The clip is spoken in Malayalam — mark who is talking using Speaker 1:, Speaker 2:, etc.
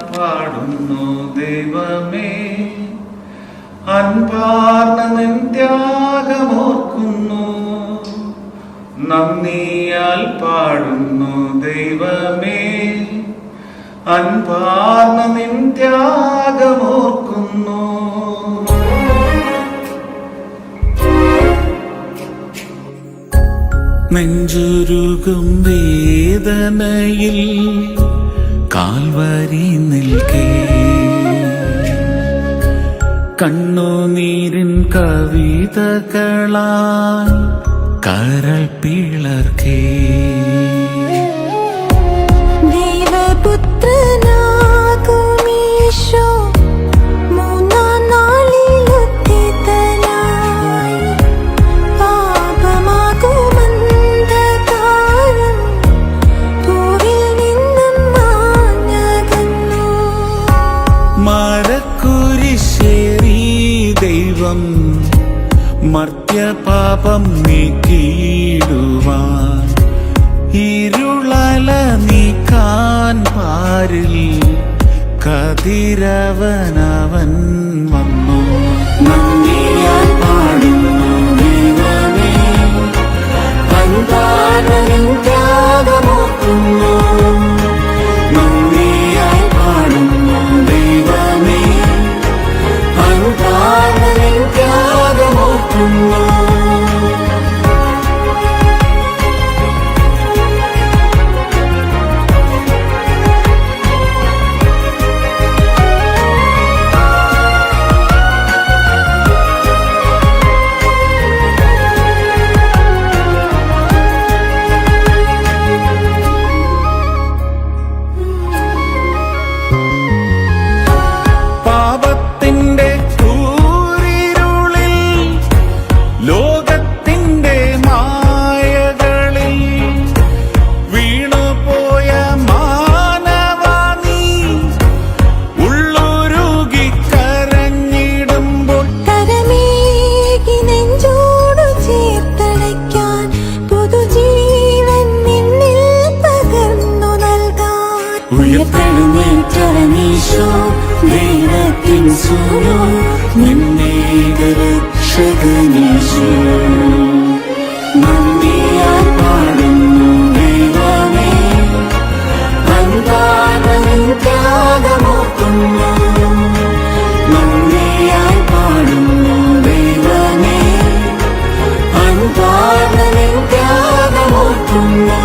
Speaker 1: പാടുന്നു ദൈവമേ. അൻപാർന്ന നിൻ ത്യാഗമോർക്കുന്നു നന്ദിയാൽ പാടുന്നു ദൈവമേ. അൻപാർന്ന നിൻ ത്യാഗമോർക്കുന്നു നെഞ്ചുരുകും വേദനയിൽ കാൽവരി നിൽക്കേ. കണ്ണുനീരിൻ കവിതകളാൽ കരൾ പിളർക്കേ. ദൈവം മർത്യപാപം നീക്കിയിടുവാൻ ഇരുളല നീക്കാൻ പാരിൽ കതിരവനവൻ വന്നു. കരുണേറ്റവനീശോ ദൈവത്തിൻ സുനോ നിന്നെ രക്ഷകനീശോ നന്ദിയായി പാടുന്നു ദൈവമേ അൻപാടവും ത്യാഗമോക്കുന്നു നന്ദിയായി പാടുന്നു ദൈവമേ അൻപാടവും ത്യാഗമോക്കുന്നു